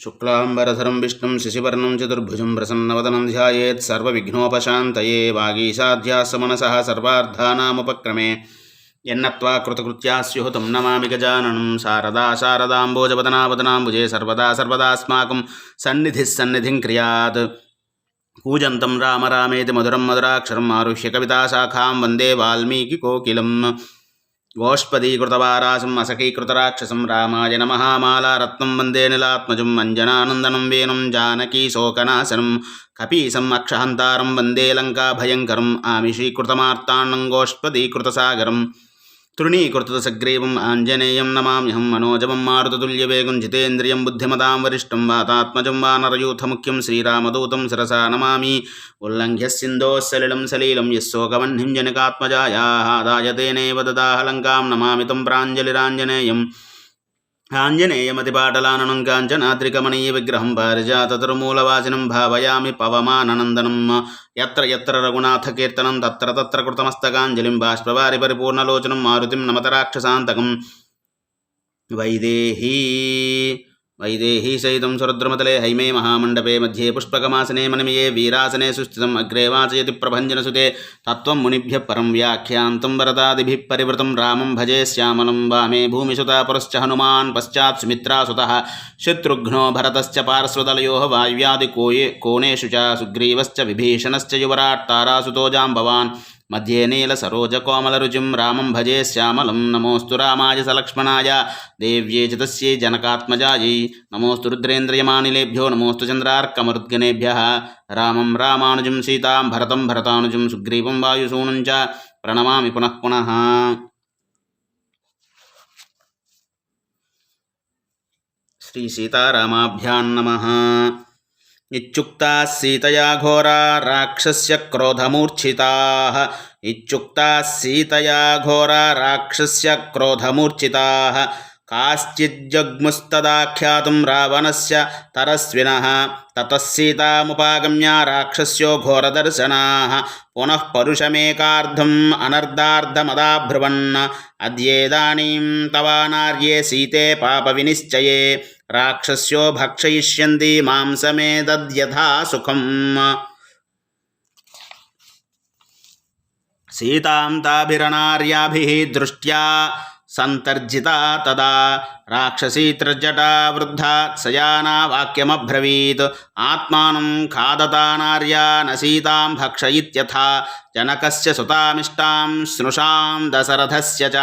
శుక్లాంబరధరం విష్ణుం శశివర్ణం చతుర్భుజం ప్రసన్నవదనం ధ్యాయేత్ సర్వవిఘ్నోపశాంతయే వాగీశాధ్యాసమనస సర్వార్థానాముపక్రమే ఎన్నత్వా కృతకృత్యా స్యుః తం నమామి గజాననం శారదా శారదాంబోజవదనావదనాంబుజే సర్వదా సర్వదాస్మాకం సన్నిధిస్సన్నిధిం క్రియాత్ కూజంతం రామ రామేతి మధురం మధురాక్షరం ఆరుహ్య కవితాశాఖాం వందే వాల్మీకి కోకిలం గోష్పదీకృతవారాసం అసకీకృతరాక్షసం రామాయ నమ. మాలారత్నం వందే నిలాత్మజం మంజనానందనం వేణం జానకీశోకనాశనం కపీసం అక్షహంతారం వందే లంకాభయంకరం. ఆమిషీకృతమార్తాండం గోష్పదీకృతసాగరం. తృణీకృతసగ్రీవం ఆంజనేయం నమామ్యహం మనోజమం మారుతతుల్యవేగం జితేంద్రియం బుద్ధిమతాం వరిష్టం వాతాత్మజం వానరయూథముఖ్యం శ్రీరామదూతం శిరసా నమామి ఉల్లంఘ్య సింధోः సలిలం సలీలం యశోకవన్హిం జనకాత్మజాయాదాయతేనేవ దదాహలంకాం నమామితం ప్రాంజలిరాంజనేయం ఆంజనేయమతిపాటలాననం కాంచనాద్రికమణీయ విగ్రహం పారిజాతరుమూలవాసినం భావయామి పవమానందనం ఎత్ర ఎత్ర రఘునాథ కీర్తనం తత్ర తత్ర కృతమస్తకాంజలిం బాష్పవారి పరిపూర్ణలోచనం మారుతిం నమత రాక్షసాంతకం వైదేహీ वैदेही सहितं सुरद्रमतले हैमे महामण्डपे मध्ये पुष्पकमासने मनमिये वीरासने सुस्थितम् अग्रे वाचयति प्रभञ्जनसुते। तत्त्वं मुनिभ्यः परं व्याख्यान्तं वरदादिभिः परिवृतं रामं भजे श्यामलं वामे भूमिसुता पुरश्च हनुमान् पश्चात् सुमित्रासुतः। शत्रुघ्नो भरतश्च पार्श्वदलयोः वायुव्यादिकोये कोणेषु च सुग्रीवश्च विभीषणश्च युवराट् जाम्बवान्। మధ్యే నీల సరోజ కోమల రుచిం రామం భజే శ్యామలం నమోస్తు రామాయ సలక్ష్మణాయ దేవ్యే చితస్యై జనకాత్మజాయ నమోస్తు రుద్రేంద్రియమానిలేభ్యో నమోస్తు చంద్రార్కమరుద్గణేభ్య రామం రామానుజం సీతాం భరతం భరతానుజం సుగ్రీవం వాయుసూనుం చ ప్రణమామి పునః పునః శ్రీ సీతారామాభ్యాం నమ ఇచ్చుక్తా సీతయా ఘోరా రాక్షస్య క్రోధమూర్ఛితా. ఇచ్చుక్తా సీతయా ఘోరా రాక్షస్య క్రోధమూర్ఛితా. కాశ్చిజ్జగ్ముస్తదాఖ్యాతం రావణస్య తరస్విన. తతసీతముపాగమ్య రాక్షస్యో ఘోరదర్శనా. పునః పరుషమేకార్ధం అనర్ధార్ధమదాబ్రువన్ అద్యేదానీం తవానార్యే సీతే పాప వినిశ్చయే. రాక్షస్యో భక్షయిష్యంది మాంసమే దద్యథా సుఖం. సీతాం తాభిరణార్యాభి దృష్ట్యా సంతర్జిత తదా రాక్షసీ త్రజటా వృద్ధా సయానా వాక్యమబ్రవీత్. ఆత్మానం ఖాదతానార్యా నసీతాం భక్షయిత్యథా జనకస్య సుతామిష్టాం స్నుషాం దశరథస్య చ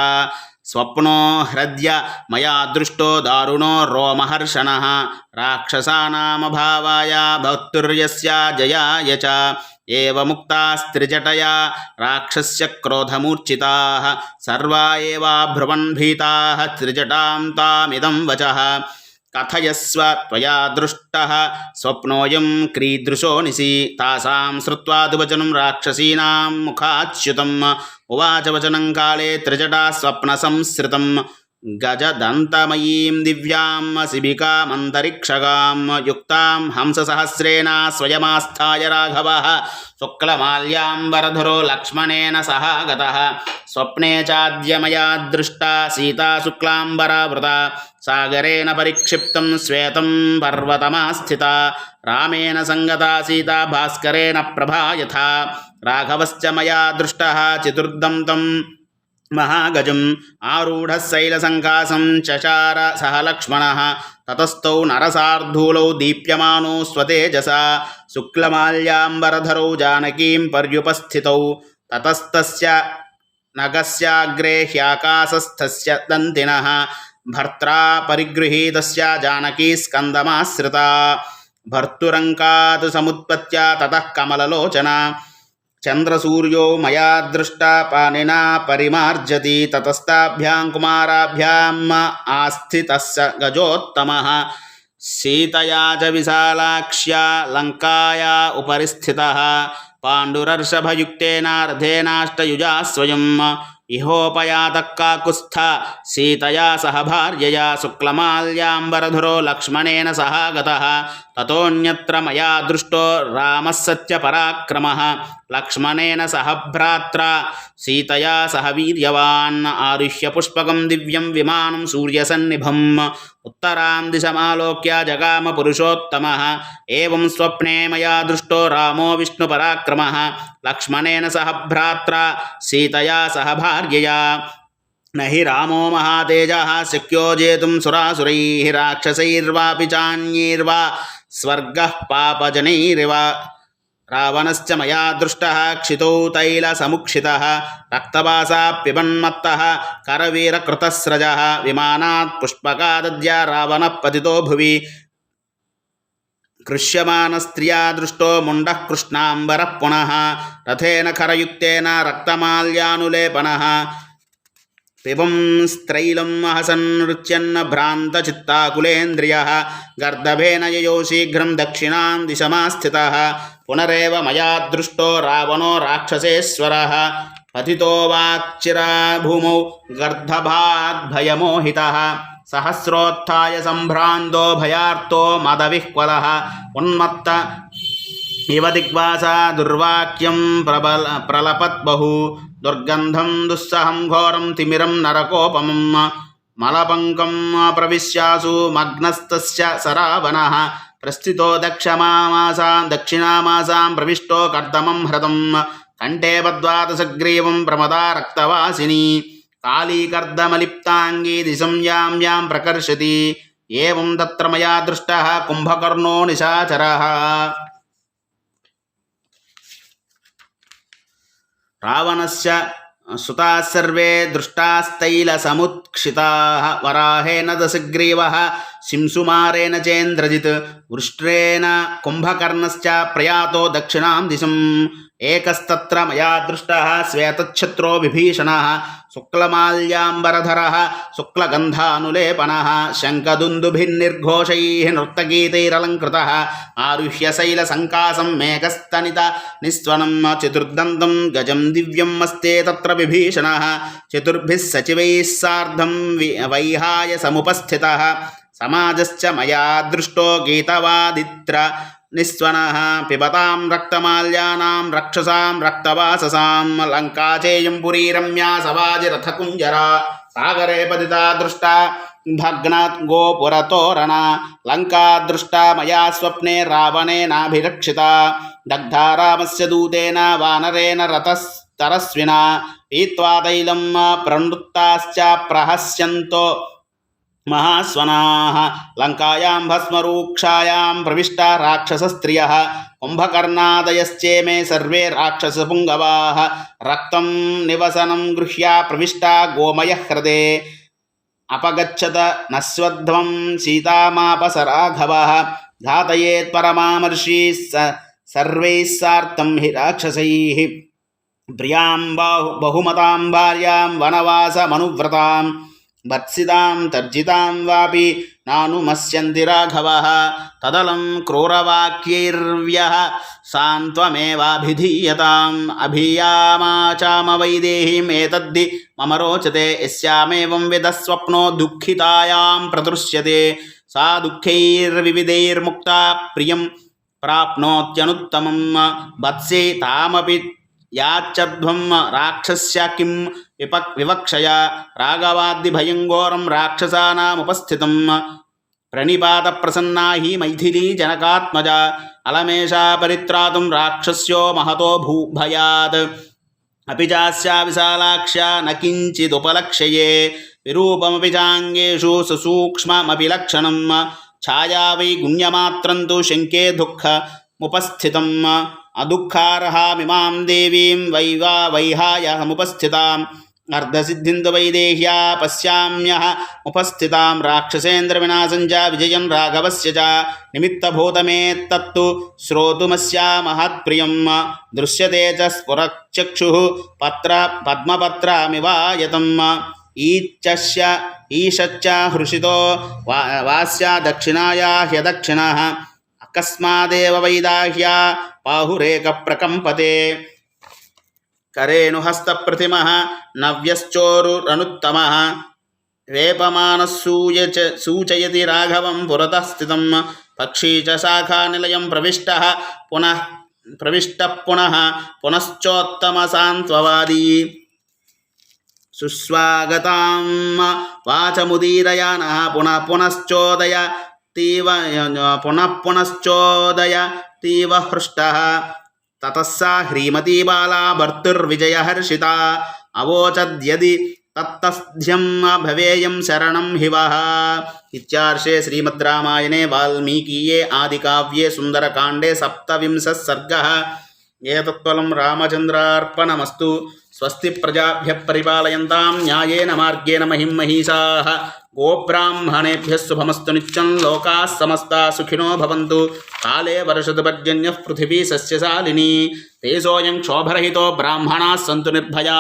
స్వప్నో హ్రద్య మయా దృష్టో దారుణో రోమహర్షణ రాక్షసానామభావాయ భక్తుర్యస్య జయాయ చ ఏముక్తస్త్రిజటయా రాక్షస్య క్రోధమూర్చితా సర్వా ఏవాభ్రువన్ భీతా త్రిజటాం తామిదం వచ। కథయస్వ త్వయా దృష్ట. స్వప్నోయం క్రీదృశో నిశి. తాసాం శ్రుత్వాదివచనం రాక్షసీనాం ముఖాచ్యుతం. ఉవాచవచనం కాళే త్రిజటా స్వప్న సంసృతం गजदन्तमयीं दिव्यां शिबिकामन्तरिक्षगां युक्तां हंससहस्रेण स्वयमास्थाय राघवः शुक्लमाल्याम्बरधरो लक्ष्मणेन सह गतः स्वप्ने चाद्य मया दृष्टा सीता शुक्लाम्बरावृता सागरेण परिक्षिप्तं श्वेतं पर्वतमास्थिता रामेण सङ्गता सीता भास्करेण प्रभा यथा राघवश्च मया दृष्टः चतुर्दं మహాగజం ఆరూఢశైలసంకాసం చచార సహ లక్ష్మణ తతస్థౌ నరసార్ధూలౌ దీప్యమానో స్వతేజసా శుక్లమాల్యాంబరధరౌ జానకీం పర్యుపస్థితౌ తతస్తస్య నగస్యాగ్రే హ్యాకాశస్థస్య దంతిన భర్త్రా పరిగృహీతస్య జానకీ స్కందమాశ్రిత భర్తురంకాత్ సముత్పత్య తతః కమలలోచన चन्द्रसूर्यो मया दृष्टा पाणिना परिमार्जति ततस्ताभ्यां कुमाराभ्याम् आस्थितः स गजोत्तमः। सीतया च विशालाक्ष्या लङ्काया उपरि स्थितः పాండురర్షభయుక్తేనార్ధేనాష్టయుజా స్వయం ఇహోపయాతకాకుస్థ సీతయా సహ భార్యయా శుక్లమాల్యాంబరధురో లక్ష్మణేన సహాగత తతోన్యత్ర మయా దృష్టో రామస్సత్యపరాక్రమ లక్ష్మణేన సహ భ్రాత్ర సీతయా సహ వీర్యవాన్. ఆరుష్య పుష్పకం దివ్యం విమానం సూర్యసన్నిభం. उत्तरां दिशमालोक्य जगाम पुरुषोत्तमः एवं स्वप्ने मया दृष्टो रामो विष्णुपराक्रमः। लक्ष्मणेन सह भ्रात्रा, सीतया सह भार्यया। न हि रामो महातेजः, शक्यो जेतुं सुरासुरैः, राक्षसैर्वापि चान्यैर्वा, स्वर्गः पापजनैरिव। రావణశ్చ మయా దృష్ట క్షితౌ తైల సముక్షిత రక్తవాసా పిబన్మత్త కరవీరకృతస్రజ విమానాత్ పుష్పకాద్య రావణ పతితో భువి కృష్యమానస్త్రియా దృష్టో ముండః కృష్ణాంబర పునః రథేన ఖరయుక్తేన రక్తమాల్యానులేపన పిబంస్త్రైలం అహసన్నృత్యన్న భ్రాంతచిత్తాకులేంద్రియ గర్దభేన యయో శీఘ్రం దక్షిణాం దిశమాస్థిత पुनरेव मया दृष्टो रावणो राक्षसेश्वरः। पतितो वाक्चिरा भूमौ गर्दभाद्भयमोहितः सहस्रोत्थाय सम्भ्रान्तो भयार्तो मदविह्वलः उन्मत्त इव दिग्वासा दुर्वाक्यं प्रबल प्रलपद्बहु। दुर्गन्धं दुस्सहं घोरं तिमिरं नरकोपमं मलपङ्कं प्रविश्यासु मग्नस्तस्य सरावनः ప్రస్థితో దక్షమామాసాం దక్షిణామాసాం ప్రవిష్టో కర్దమం హ్రదం కంఠే బద్వాతసగ్రీవం ప్రమదా రక్తవాసిని కాళీకర్దమలిప్తాంగీ దిశం యాం యాం ప్రకర్షతి ఏం తత్ర మయా దృష్ట కుంభకర్ణో నిశాచర రావణస్య सुताः सर्वे दृष्टास्तैलसमुत्क्षिताः वराहेन दशग्रीवः शिंसुमारेण चेन्द्रजित् वृष्ट्रेण कुम्भकर्णश्च प्रयातो दक्षिणां दिशम् एकस्तत्र मया दृष्टः श्वेतच्छत्रो विभीषणः शुक्लमाल्याम्बरधरः शुक्लगन्धानुलेपनः शङ्खदुन्दुभिर्निर्घोषैः नृत्तगीतैरलङ्कृतः आरुह्य शैलसङ्कासं मेघस्तनित निस्वनं चतुर्दन्तं गजं दिव्यम् अस्ते तत्र विभीषणः चतुर्भिः सचिवैः सार्धं वि वैहाय समुपस्थितः समाजश्च मया दृष्टो गीतवादित्र నిస్వనః పిబతాం రక్తమాల్యానాం రక్షసాం రక్తవాససాం లంకాచేయం పురీ రమ్యా సవాజిరథకుంజరా సాగరే పతితా దృష్ట భగ్నాత్ గోపురతోరణ లంకా దృష్టా మయా స్వప్నే రావణేనాభిరక్షిత దగ్ధా రామస్య దూతేన వానరేణ రతస్తరస్వినా పీత్వా తైలం ప్రనృత్తాశ్చ ప్రహస్యంతో महास्वनाः लङ्कायां भस्मरूक्षायां प्रविष्टा राक्षसस्त्रियः कुम्भकर्णादयश्चेमे सर्वे राक्षसपुङ्गवाः रक्तं निवसनं गृह्या प्रविष्टा गोमयह्रदे अपगच्छत नश्वध्वं सीतामापस राघवः घातयेत् परमामर्षिः स सर्वैः सार्तं हि राक्षसैः प्रियां बाहु बहुमतां भार्यां वनवासमनुव्रतां భర్త్సితాం తర్జితాం వాపి నానుమస్యంది రాఘవ తదలం క్రూరవాక్యైర్వ్య సాంత్వమేవాభిధీయతాం అభియామాచామవైదేహీమేతద్ది మమ రోచతే యస్యామేవం విధస్వప్నో దుఃఖితాయాం ప్రదృశ్యతే సా దుఃఖైర్వివిధైర్ముక్త ప్రియం ప్రాప్నోత్యనుత్తమం వత్సే తామపి याच्चध्वं राक्षस्य किं विप विवक्षया राघवाद्दिभयङ्घोरं राक्षसानामुपस्थितं प्रणिपातप्रसन्ना हि मैथिली जनकात्मजा अलमेषा परित्रातुं राक्षस्यो महतो भूभयात्। अपि चास्या विशालाक्ष्या न किञ्चिदुपलक्ष्यये विरूपमपि चाङ्गेषु सुसूक्ष्ममपि लक्षणं छाया वै गुण्यमात्रं तु शङ्के दुःखमुपस्थितम् అదుఃఖారహామిమాం దేవీం వైవా వైహాయహముపస్థితాం అర్ధసిద్ధిందు వైదేహ్యా పశ్యామ్యహ ఉపస్థితాం రాక్షసేంద్రవినాశంచ విజయం రాఘవస్య చ నిమిత్తభూతమేత్తత్తు శ్రోతుమస్యామహత్ప్రియం దృశ్యతే చ స్ఫురచక్షు పత్ర పద్మపత్రమివాయతం ఈచ్చ ఈషచ్చ హృషితో వాస్యా దక్షిణాయా హ్యదక్షిణ அக்கஸ்மாதேவ வைதாஹ்யா பாகுரேக பிரகம்பதே கரேணுஹஸ்தபிரதிமः நவ்யச்சோருரணுத்தமः वेपमानसूय च सूचयति राघवं पुरतः स्थितं पक्षी च शाखानिलयं प्रविष्टः पुनः प्रविष्टः पुनः पुनश्चोत्तमसान्त्ववादी सुस्वागतां वाचमुदीरयानः पुनः पुनश्चोदय తీవ పునః పునశ్చోదయ తీవ హృష్ట తతస్సా హ్రీమతీ బాలా భర్తుర్విజయహర్షితా అవోచద్యది తత్తస్థ్యం భవేయం శరణం హివः ఇత్యార్షే శ్రీమద్రామాయణే వాల్మీకీయే ఆదికావ్యే సుందరకాండే సప్తవింశः సర్గः ఏతత్వలం రామచంద్రార్పణమస్తు. స్వస్తి ప్రజాభ్య పరిపాలయంతాం న్యాయేన మార్గేణ మహిం మహిషాः. గోబ్రాహ్మణేభ్యः శుభమస్తు నిత్యం లోకా సమస్తాः సుఖినో భవంతు. కాలే వర్షతు పర్జన్యः పృథివీ సస్యశాలిని. తేజోయం క్షోభరహితో బ్రాహ్మణా సంతు నిర్భయా.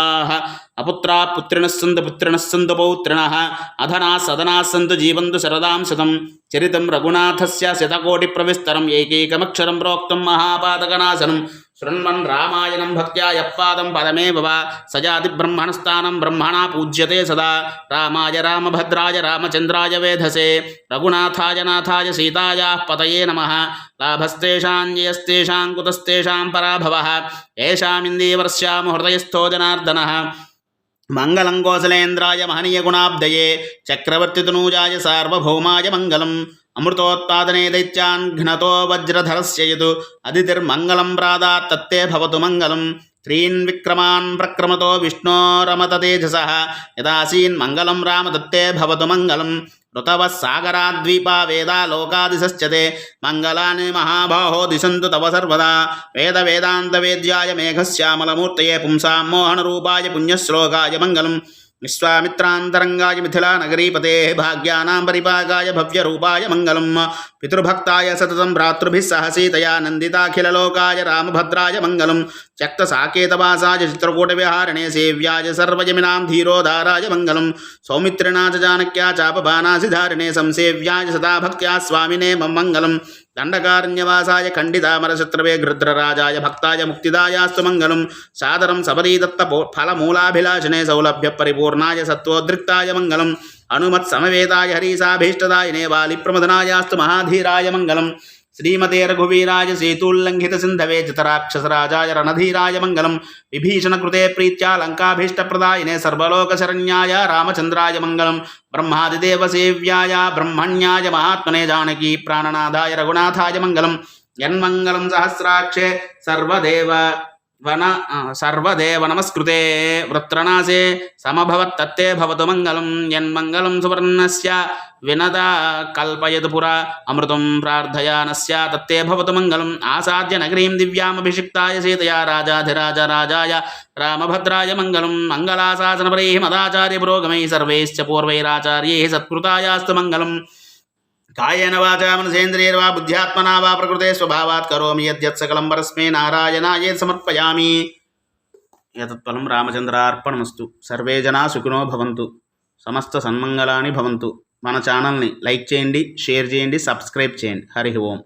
అపుత్రా పుత్రిణः సంతు పుత్రిణः సంతు పౌత్రిణः అధనా సదనా సంతు జీవంతు శరదాం శతం. చరితం రఘునాథస్య శతకోటి ప్రవిస్తరం. ఏకైకమక్షరం ప్రోక్తం మహాపాతకనాశనం శృణ్వన్ రామాయణం భక్త్యా యత్పాదం పదమే భవ సజాతి బ్రహ్మణస్థానం బ్రహ్మణా పూజ్యతే సదా రామాయ రామభద్రాయ రామచంద్రాయ వేధసే రఘునాథాయ నాథాయ సీతాయా పతయే నమ లాభస్తేషాంజయస్తేషాం కుతస్తేషాం పరాభవ ఏషామిందీవర్ష్యాము హృదయస్థో జనార్దన మంగళం కోసలేంద్రాయ మహనీయగుణాబ్దయే చక్రవర్తితనూజాయ సార్వభౌమాయ మంగళం అమృతోత్పాదనే దైత్యాన్ ఘ్నతో వజ్రధరస్య యదు అదితిర్మంగళం ప్రాదాత్ తత్తే భవతు మంగళం. త్రీన్ విక్రమాన్ ప్రక్రమతో విష్ణోరమత తేజస. యదాసీన్ మంగళం రామ దత్తే భవతు మంగళం. ఋతవः సాగరాద్వీపా వేదా లోకాదిశశ్చతే. మంగళాని మహాబాహో దిశంతు తవ సర్వదా. వేద వేదాంత వేద్యాయ మేఘశ్యామలమూర్తయే పుంసాం మోహనరూపాయ పుణ్యశ్లోకాయ विश्वामित्रान्तरङ्गाय मिथिलानगरीपतेः भाग्यानां परिपाकाय भव्यरूपाय मङ्गलं पितृभक्ताय सततं भ्रातृभिः सह सीतया नन्दिताखिललोकाय रामभद्राय मङ्गलं त्यक्तसाकेतवासाय चित्रकूटविहारिणे सेव्याय सर्वजमिनां धीरोधाराय मङ्गलं सौमित्रिणा च जानक्या चापबानासिधारिणे संसेव्याय सदा भक्त्या स्वामिने मङ्गलम्। தண்டகாரண்யவாசாய கண்டிதாமரசத்ரவே கிருத்ரராஜாய பக்தாய முக்திதாயாஸ்து மங்கலம் சாதரம் சபரீதத்த ஃபலமூலாபிலாஷனே சௌலபிய பரிபூர்ணாய சத்வோத்ரிக்தாய மங்கலம் அனுமத் சமவேதாய ஹரீசாபீஷ்டதாய நேவாலி பிரமதனாயாஸ்து மகாதீராய மங்கலம் శ్రీమతే రఘువీరాయ సేతుల్లంఘిత సింధవే జతరాక్షసరాజాయ రణధీరాయ మంగళం విభీషణకృతే ప్రీత్యా లంకాభీష్టప్రదాయినే సర్వలోకశరణ్యాయ రామచంద్రాయ మంగళం బ్రహ్మాదిదేవసేవ్యాయ బ్రహ్మణ్యాయ మహాత్మనే జానకీ ప్రాణనాథాయ రఘునాథాయ మంగళం యన్మంగళం సహస్రాక్షే సర్వదేవ వన సర్వదేవ నమస్కృతే వృత్రనాశే సమభవత్తత్తే భవతు మంగళం యన్మంగళం సువర్ణస్య. వినద కల్పయదు పురా అమృతం ప్రార్థయానస్య తత్తే భవతు మంగళం. ఆసాద్య నగరీం దివ్యామభిషిక్తాయ సీతయా రాజాధిరాజ రాజాయ. రామభద్రాయ మంగళం మంగళాశాసనపరై మదాచార్య పురోగమై సర్వైశ్చ పూర్వైరాచార్యై సత్కృతాయాస్తు మంగళం. కాయేన వాచా మనసేంద్రియర్వా బుద్ధ్యాత్మనా వా ప్రకృతే స్వభావాత్ కరోమి యద్యత్ సకలం పరస్మే నారాయణాయే సమర్పయామి ఏతత్ఫలం రామచంద్రార్పణమస్తు సర్వే జనా సుఖినో భవంతు సమస్త సన్మంగళాని భవంతు మన ఛానల్ని లైక్ చేయండి షేర్ చేయండి సబ్స్క్రైబ్ చేయండి హరి ఓం